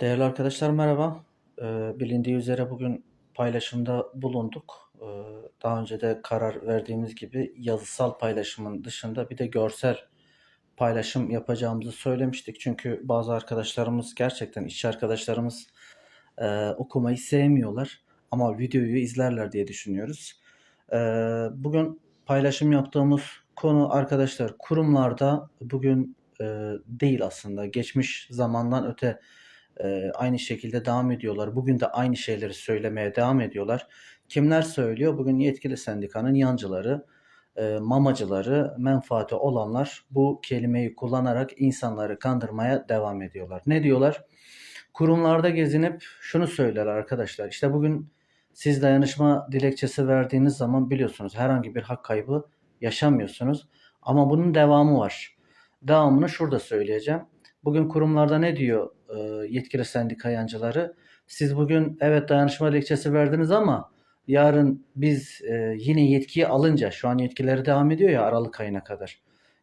Değerli arkadaşlar merhaba. Ee, bilindiği üzere bugün paylaşımda bulunduk. Ee, daha önce de karar verdiğimiz gibi yazısal paylaşımın dışında bir de görsel paylaşım yapacağımızı söylemiştik. Çünkü bazı arkadaşlarımız gerçekten işçi arkadaşlarımız e, okumayı sevmiyorlar ama videoyu izlerler diye düşünüyoruz. Ee, bugün paylaşım yaptığımız konu arkadaşlar kurumlarda bugün e, değil aslında geçmiş zamandan öte e, aynı şekilde devam ediyorlar. Bugün de aynı şeyleri söylemeye devam ediyorlar. Kimler söylüyor? Bugün yetkili sendikanın yancıları, e, mamacıları, menfaati olanlar bu kelimeyi kullanarak insanları kandırmaya devam ediyorlar. Ne diyorlar? Kurumlarda gezinip şunu söyler arkadaşlar. İşte bugün siz dayanışma dilekçesi verdiğiniz zaman biliyorsunuz herhangi bir hak kaybı yaşamıyorsunuz. Ama bunun devamı var. Devamını şurada söyleyeceğim. Bugün kurumlarda ne diyor yetkili sendika yancıları? Siz bugün evet dayanışma dilekçesi verdiniz ama yarın biz e, yine yetkiyi alınca şu an yetkileri devam ediyor ya Aralık ayına kadar.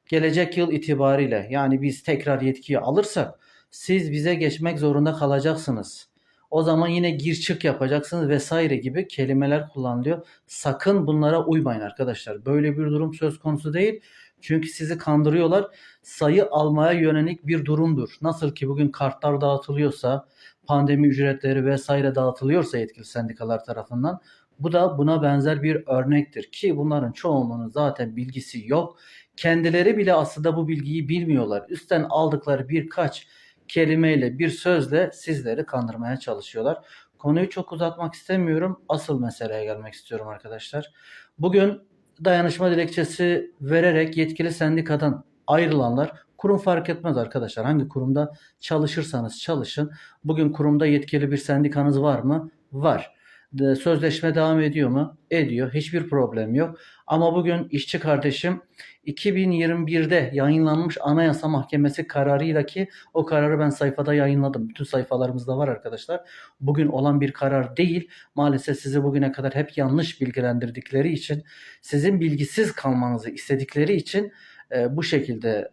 Gelecek yıl itibariyle yani biz tekrar yetkiyi alırsak siz bize geçmek zorunda kalacaksınız. O zaman yine gir çık yapacaksınız vesaire gibi kelimeler kullanılıyor. Sakın bunlara uymayın arkadaşlar. Böyle bir durum söz konusu değil. Çünkü sizi kandırıyorlar. Sayı almaya yönelik bir durumdur. Nasıl ki bugün kartlar dağıtılıyorsa, pandemi ücretleri vesaire dağıtılıyorsa yetkili sendikalar tarafından bu da buna benzer bir örnektir ki bunların çoğunluğunun zaten bilgisi yok. Kendileri bile aslında bu bilgiyi bilmiyorlar. Üstten aldıkları birkaç kelimeyle, bir sözle sizleri kandırmaya çalışıyorlar. Konuyu çok uzatmak istemiyorum. Asıl meseleye gelmek istiyorum arkadaşlar. Bugün dayanışma dilekçesi vererek yetkili sendikadan ayrılanlar kurum fark etmez arkadaşlar. Hangi kurumda çalışırsanız çalışın. Bugün kurumda yetkili bir sendikanız var mı? Var. De- Sözleşme devam ediyor mu? Ediyor. Hiçbir problem yok. Ama bugün işçi kardeşim 2021'de yayınlanmış Anayasa Mahkemesi kararıyla ki o kararı ben sayfada yayınladım. Bütün sayfalarımızda var arkadaşlar. Bugün olan bir karar değil. Maalesef sizi bugüne kadar hep yanlış bilgilendirdikleri için, sizin bilgisiz kalmanızı istedikleri için e, bu şekilde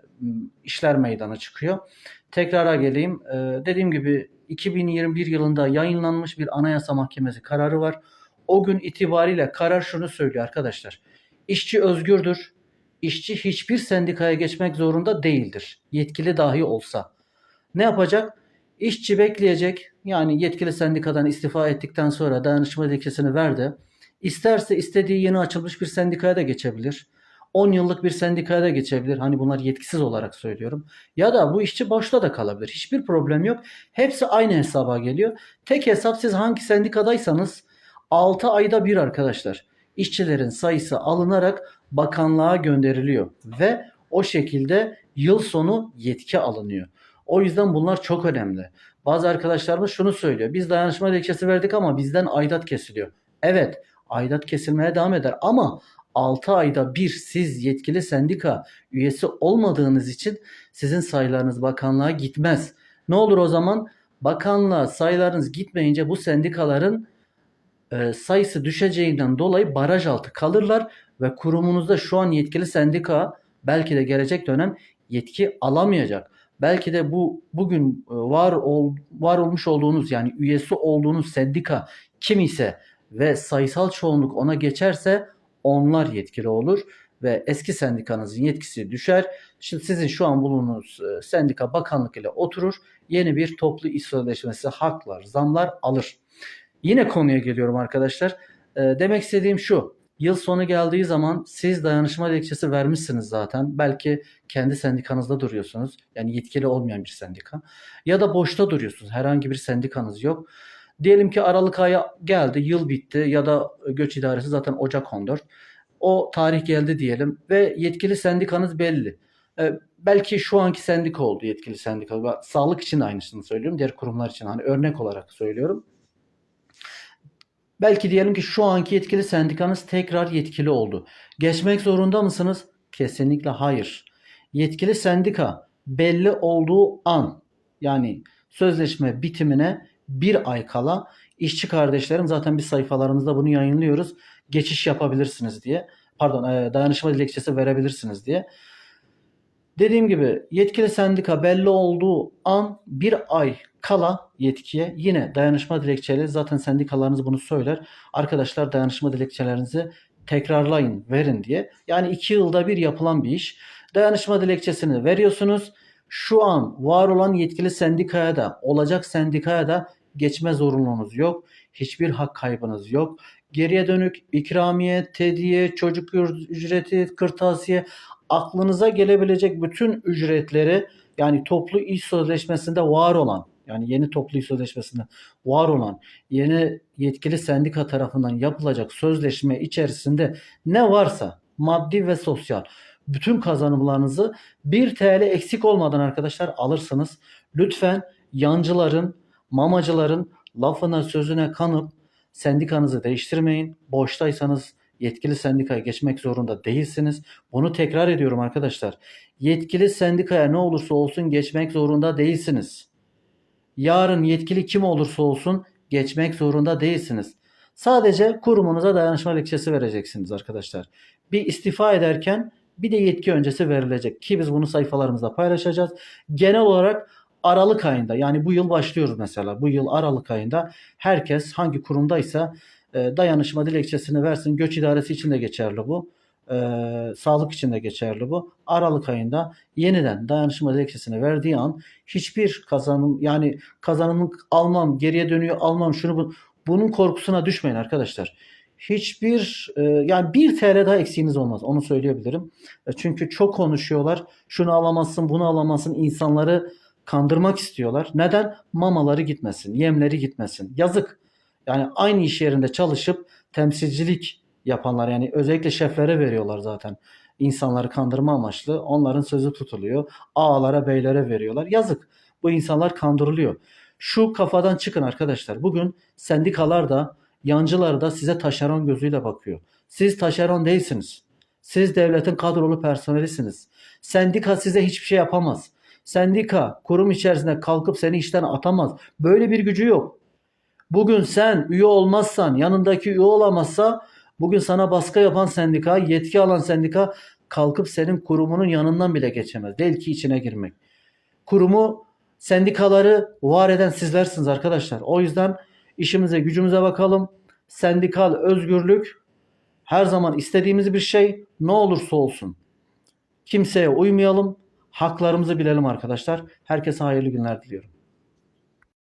işler meydana çıkıyor. Tekrara geleyim. E, dediğim gibi 2021 yılında yayınlanmış bir Anayasa Mahkemesi kararı var. O gün itibariyle karar şunu söylüyor arkadaşlar. İşçi özgürdür. İşçi hiçbir sendikaya geçmek zorunda değildir. Yetkili dahi olsa. Ne yapacak? İşçi bekleyecek. Yani yetkili sendikadan istifa ettikten sonra dayanışma dilekçesini verdi. İsterse istediği yeni açılmış bir sendikaya da geçebilir. 10 yıllık bir sendikaya da geçebilir. Hani bunlar yetkisiz olarak söylüyorum. Ya da bu işçi boşta da kalabilir. Hiçbir problem yok. Hepsi aynı hesaba geliyor. Tek hesap siz hangi sendikadaysanız 6 ayda bir arkadaşlar. İşçilerin sayısı alınarak bakanlığa gönderiliyor ve o şekilde yıl sonu yetki alınıyor. O yüzden bunlar çok önemli. Bazı arkadaşlarımız şunu söylüyor. Biz dayanışma dilekçesi verdik ama bizden aidat kesiliyor. Evet, aidat kesilmeye devam eder ama 6 ayda bir siz yetkili sendika üyesi olmadığınız için sizin sayılarınız bakanlığa gitmez. Ne olur o zaman? Bakanlığa sayılarınız gitmeyince bu sendikaların e, sayısı düşeceğinden dolayı baraj altı kalırlar ve kurumunuzda şu an yetkili sendika belki de gelecek dönem yetki alamayacak. Belki de bu bugün e, var ol, var olmuş olduğunuz yani üyesi olduğunuz sendika kim ise ve sayısal çoğunluk ona geçerse onlar yetkili olur ve eski sendikanızın yetkisi düşer. Şimdi sizin şu an bulunduğunuz e, sendika bakanlık ile oturur. Yeni bir toplu iş sözleşmesi haklar, zamlar alır. Yine konuya geliyorum arkadaşlar. E, demek istediğim şu. Yıl sonu geldiği zaman siz dayanışma dilekçesi vermişsiniz zaten. Belki kendi sendikanızda duruyorsunuz. Yani yetkili olmayan bir sendika. Ya da boşta duruyorsunuz. Herhangi bir sendikanız yok. Diyelim ki Aralık ayı geldi, yıl bitti ya da göç idaresi zaten Ocak 14. O tarih geldi diyelim ve yetkili sendikanız belli. Ee, belki şu anki sendika oldu yetkili sendika. Sağlık için aynısını söylüyorum. Diğer kurumlar için hani örnek olarak söylüyorum. Belki diyelim ki şu anki yetkili sendikanız tekrar yetkili oldu. Geçmek zorunda mısınız? Kesinlikle hayır. Yetkili sendika belli olduğu an yani sözleşme bitimine bir ay kala işçi kardeşlerim zaten biz sayfalarımızda bunu yayınlıyoruz. Geçiş yapabilirsiniz diye. Pardon e, dayanışma dilekçesi verebilirsiniz diye. Dediğim gibi yetkili sendika belli olduğu an bir ay kala yetkiye yine dayanışma dilekçeleri zaten sendikalarınız bunu söyler. Arkadaşlar dayanışma dilekçelerinizi tekrarlayın, verin diye. Yani iki yılda bir yapılan bir iş. Dayanışma dilekçesini veriyorsunuz. Şu an var olan yetkili sendikaya da olacak sendikaya da geçme zorunluluğunuz yok. Hiçbir hak kaybınız yok. Geriye dönük ikramiye, tediye, çocuk ücreti, kırtasiye aklınıza gelebilecek bütün ücretleri yani toplu iş sözleşmesinde var olan yani yeni toplu iş sözleşmesinde var olan yeni yetkili sendika tarafından yapılacak sözleşme içerisinde ne varsa maddi ve sosyal bütün kazanımlarınızı 1 TL eksik olmadan arkadaşlar alırsınız. Lütfen yancıların, mamacıların lafına sözüne kanıp sendikanızı değiştirmeyin. Boştaysanız yetkili sendikaya geçmek zorunda değilsiniz. Bunu tekrar ediyorum arkadaşlar. Yetkili sendikaya ne olursa olsun geçmek zorunda değilsiniz. Yarın yetkili kim olursa olsun geçmek zorunda değilsiniz. Sadece kurumunuza dayanışma dilekçesi vereceksiniz arkadaşlar. Bir istifa ederken bir de yetki öncesi verilecek ki biz bunu sayfalarımızda paylaşacağız. Genel olarak Aralık ayında yani bu yıl başlıyoruz mesela. Bu yıl Aralık ayında herkes hangi kurumdaysa e, dayanışma dilekçesini versin. Göç idaresi için de geçerli bu. E, sağlık için de geçerli bu. Aralık ayında yeniden dayanışma dilekçesini verdiği an hiçbir kazanım yani kazanımı almam, geriye dönüyor almam şunu bu, bunun korkusuna düşmeyin arkadaşlar. Hiçbir e, yani bir TL daha eksiğiniz olmaz. Onu söyleyebilirim. E, çünkü çok konuşuyorlar. Şunu alamazsın, bunu alamazsın. insanları kandırmak istiyorlar. Neden? Mamaları gitmesin, yemleri gitmesin. Yazık. Yani aynı iş yerinde çalışıp temsilcilik yapanlar yani özellikle şeflere veriyorlar zaten. İnsanları kandırma amaçlı. Onların sözü tutuluyor. Ağalara, beylere veriyorlar. Yazık. Bu insanlar kandırılıyor. Şu kafadan çıkın arkadaşlar. Bugün sendikalar da, yancılar da size taşeron gözüyle bakıyor. Siz taşeron değilsiniz. Siz devletin kadrolu personelisiniz. Sendika size hiçbir şey yapamaz. Sendika kurum içerisinde kalkıp seni işten atamaz. Böyle bir gücü yok. Bugün sen üye olmazsan, yanındaki üye olamazsa bugün sana baskı yapan sendika, yetki alan sendika kalkıp senin kurumunun yanından bile geçemez. Değil ki içine girmek. Kurumu, sendikaları var eden sizlersiniz arkadaşlar. O yüzden işimize, gücümüze bakalım. Sendikal özgürlük her zaman istediğimiz bir şey ne olursa olsun. Kimseye uymayalım. Haklarımızı bilelim arkadaşlar. Herkese hayırlı günler diliyorum.